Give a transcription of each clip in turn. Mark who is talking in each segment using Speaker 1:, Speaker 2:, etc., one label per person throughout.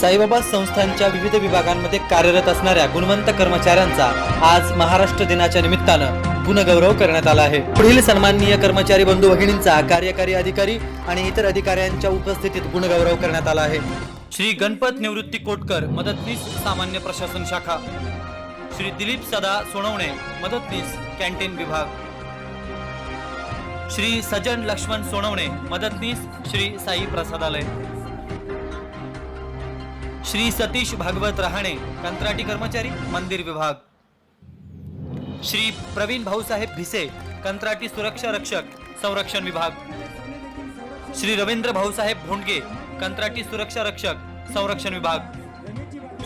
Speaker 1: साईबाबा संस्थांच्या विविध विभागांमध्ये कार्यरत असणाऱ्या गुणवंत कर्मचाऱ्यांचा आज महाराष्ट्र दिनाच्या निमित्तानं गुणगौरव करण्यात आला आहे. पुढील सन्माननीय कर्मचारी बंधू भगिनींचा कार्यकारी अधिकारी आणि इतर अधिकाऱ्यांच्या उपस्थितीत गुणगौरव करण्यात आला आहे. श्री गणपत निवृत्ती कोटकर मदतनीस सामान्य प्रशासन शाखा. श्री दिलीप सदा सोनवणे मदतनीस कॅन्टीन विभाग. श्री सजन लक्ष्मण सोनवणे मदतनीस श्री साई प्रसादालय श्री सतीश भागवत रहाणे कंत्राटी कर्मचारी मंदिर विभाग. श्री प्रवीण भाऊसाहेब भिसे कंत्राटी सुरक्षा रक्षक संरक्षण विभाग. श्री रवींद्र भाऊसाहेब भोंडगे कंत्राटी सुरक्षा रक्षक संरक्षण विभाग.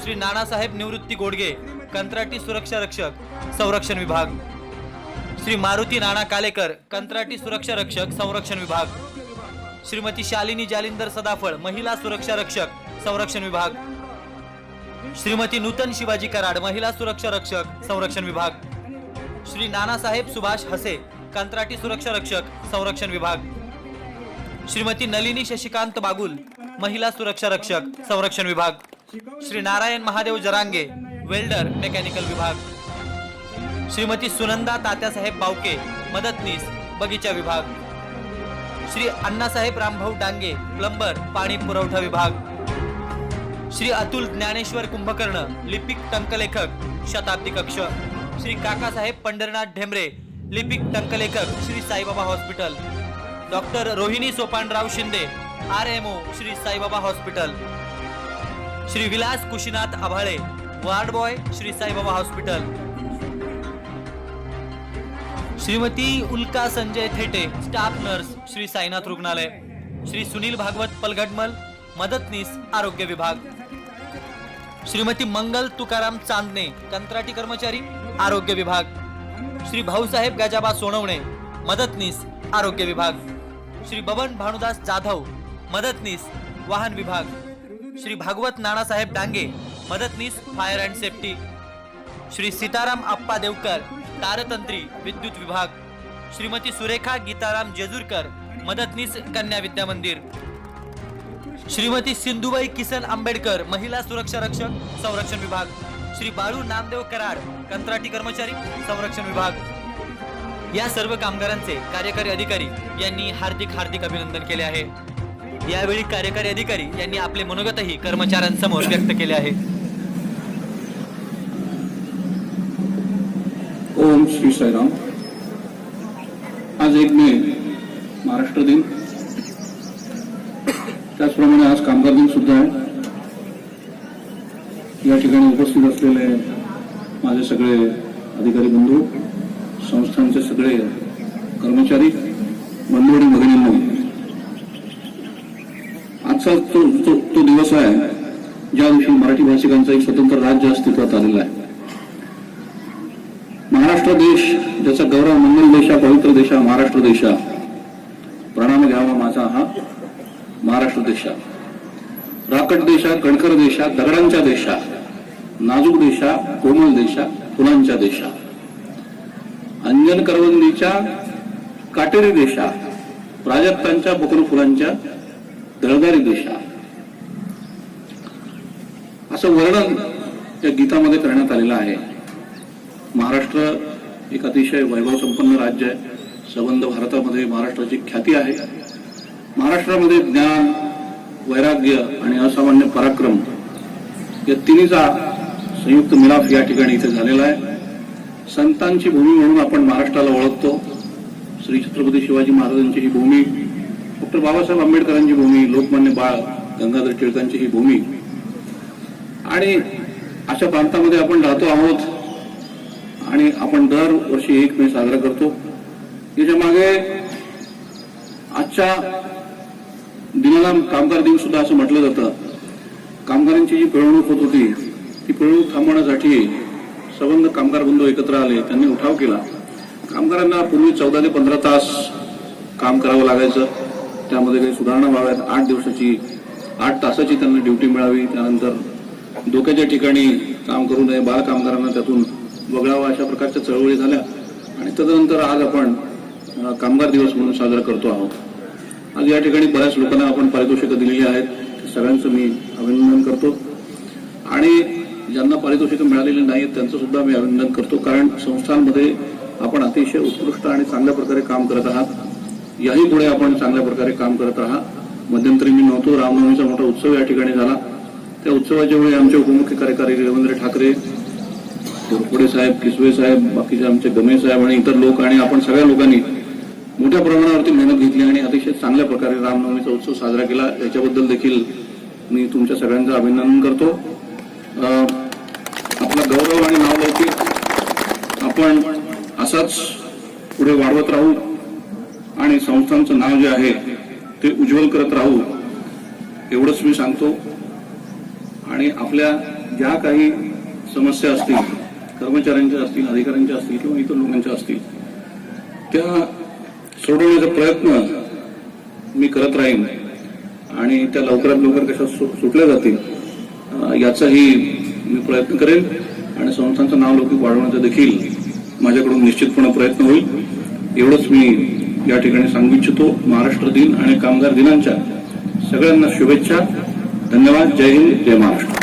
Speaker 1: श्री नानासाहेब निवृत्ती गोडगे कंत्राटी सुरक्षा रक्षक संरक्षण विभाग. श्री मारुती नाना कालेकर कंत्राटी सुरक्षा रक्षक संरक्षण विभाग. श्रीमती शालिनी जालिंदर सदाफळ महिला सुरक्षा रक्षक संरक्षण विभाग. श्रीमती नूतन शिवाजी कराड महिला सुरक्षा रक्षक संरक्षण विभाग. श्री नानासाहेब सुभाष हसे कंत्राटी सुरक्षा रक्षक संरक्षण विभाग. श्रीमती नलिनी शशिकांत बागुल महिला सुरक्षा रक्षक संरक्षण विभाग. श्री नारायण महादेव जरांगे वेल्डर मेकॅनिकल विभाग. श्रीमती सुनंदा तात्यासाहेब बावके मदतनीस बगीचा विभाग. श्री अण्णासाहेब रामभाऊ डांगे प्लंबर पाणी पुरवठा विभाग. श्री अतुल ज्ञानेश्वर कुंभकर्ण लिपिक टंकलेखक शताब्दी कक्ष. श्री काकासाहेब पंढरनाथ ढेमरे लिपिक टंकलेखक Shri Saibaba hospital. Doctor Rohini Sopanrao Shinde R M O Shri Saibaba hospital. Shri Vilas Kushinath Abhale ward boy Shri Saibaba hospital. Shrimati Ulka Sanjay Thete staff nurse Shri Sainath रुग्णालय. श्री सुनील भागवत पलगडमल मदतनीस आरोग्य विभाग. श्रीमती मंगल तुकाराम चांदणे कंत्राटी कर्मचारी आरोग्य विभाग. श्री भाऊसाहेब गजाबा सोनवणे मदतनीस आरोग्य विभाग. श्री बबन भानुदास जाधव मदतनीस वाहन विभाग. श्री भागवत नानासाहेब डांगे मदतनीस fire and safety. Shri Sitaram Appa Devkar तारतंत्री विद्युत विभाग. श्रीमती सुरेखा गीताराम जेजूरकर मदतनीस कन्या विद्या मंदिर. श्रीमती सिंधुबाई किसन आंबेडकर महिला सुरक्षा रक्षक संरक्षण विभाग. श्री बाळू नामदेव कराड कंत्राटी कर्मचारी संरक्षण विभाग. या सर्व कामगारांचे कार्यकारी अधिकारी यांनी हार्दिक हार्दिक अभिनंदन केले आहे. यावेळी कार्यकारी अधिकारी यांनी आपले मनोगतही कर्मचाऱ्यांसमोर व्यक्त केले आहे.
Speaker 2: ओम श्री साईराम. आज एक मे महाराष्ट्र दिन. त्याचप्रमाणे आज कामगार दिन सुद्धा आहे. या ठिकाणी उपस्थित असलेले माझे सगळे अधिकारी बंधू संस्थांचे सगळे कर्मचारी बंधू आणि भगिनींनो आजचा तो, तो, तो दिवस आहे ज्या दिवशी मराठी भाषिकांचं एक स्वतंत्र राज्य अस्तित्वात आलेलं आहे. महाराष्ट्र देश ज्याचा गौरव मंगल देशा पवित्र देशा महाराष्ट्र देशा प्रणाम घ्यावा माझा हा महाराष्ट्र देशा राकट देशा कणकर देशा दगडांच्या देशा नाजूक देशा कोमल देशा फुलांच्या देशा अंजन करवंदीच्या काटेरी देशा प्राजक्तांच्या बकुल फुलांच्या दळदारी देशा असं वर्णन या गीतामध्ये करण्यात आलेलं आहे. महाराष्ट्र एक अतिशय वैभव संपन्न राज्य आहे. संबंध भारतामध्ये महाराष्ट्राची ख्याती आहे. महाराष्ट्रामध्ये ज्ञान वैराग्य आणि असामान्य पराक्रम या तिन्हीचा संयुक्त मिलाफ या ठिकाणी इथे झालेला आहे. संतांची भूमी म्हणून आपण महाराष्ट्राला ओळखतो. श्री छत्रपती शिवाजी महाराजांची ही भूमी डॉक्टर बाबासाहेब आंबेडकरांची भूमी लोकमान्य बाळ गंगाधर टिळकांची ही भूमी. आणि अशा प्रांतामध्ये आपण राहतो आहोत आणि आपण दरवर्षी एक मे साजरा करतो. याच्या मागे आजच्या दिनाला कामगार दिन सुद्धा असं म्हटलं जातं. कामगारांची जी पिळवणूक होत होती ती पिळवणूक थांबवण्यासाठी संबंध कामगार बंधू एकत्र आले त्यांनी उठाव केला. कामगारांना पूर्वी चौदा ते पंधरा तास काम करावं लागायचं. त्यामध्ये काही सुधारणा व्हाव्यात. आठ दिवसाची आठ तासाची त्यांना ड्युटी मिळावी. त्यानंतर धोक्याच्या ठिकाणी काम करू नये. बाल कामगारांना त्यातून वगळावा अशा प्रकारच्या चळवळी झाल्या. आणि तदनंतर आज आपण कामगार दिवस म्हणून साजरा करतो आहोत. आज या ठिकाणी बऱ्याच लोकांना आपण पारितोषिकं दिलेली आहेत. सगळ्यांचं मी अभिनंदन करतो. आणि ज्यांना पारितोषिकं मिळालेली नाहीत त्यांचं सुद्धा मी अभिनंदन करतो. कारण संस्थांमध्ये आपण अतिशय उत्कृष्ट आणि चांगल्या प्रकारे काम करत आहात. याही पुढे आपण चांगल्या प्रकारे काम करत आहात. मध्यंतरी मी नव्हतो. रामनवमीचा मोठा उत्सव या ठिकाणी झाला. त्या उत्सवाच्या वेळी आमचे उपमुख्य कार्यकारी रवींद्र ठाकरे घोरपुडे साहेब किसवे साहेब बाकीचे आमचे गमे साहेब आणि इतर लोक आणि आपण सगळ्या लोकांनी मोठ्या प्रमाणावरती मेहनत घेतली आणि अतिशय चांगल्या प्रकारे रामनवमीचा उत्सव साजरा केला. याच्याबद्दल देखील मी तुमच्या सगळ्यांचं अभिनंदन करतो. आपला गौरव आणि नावलौकिक आपण असाच पुढे वाढवत राहू आणि संस्थांचं नाव जे आहे ते उज्ज्वल करत राहू एवढंच मी सांगतो. आणि आपल्या ज्या काही समस्या असतील कर्मचाऱ्यांच्या असतील अधिकाऱ्यांच्या असतील किंवा इतर लोकांच्या असतील त्या सोडवण्याचा प्रयत्न मी करत राहीन आणि त्या लवकरात लवकर कशा सुटल्या जातील याचाही मी प्रयत्न करेन आणि संस्थांचं नाव लौकिक वाढवण्याचा देखील माझ्याकडून निश्चितपणे प्रयत्न होईल. एवढंच मी या ठिकाणी सांगू इच्छितो. महाराष्ट्र दिन आणि कामगार दिनांच्या सगळ्यांना शुभेच्छा. धन्यवाद. जय हिंद. जय महाराष्ट्र.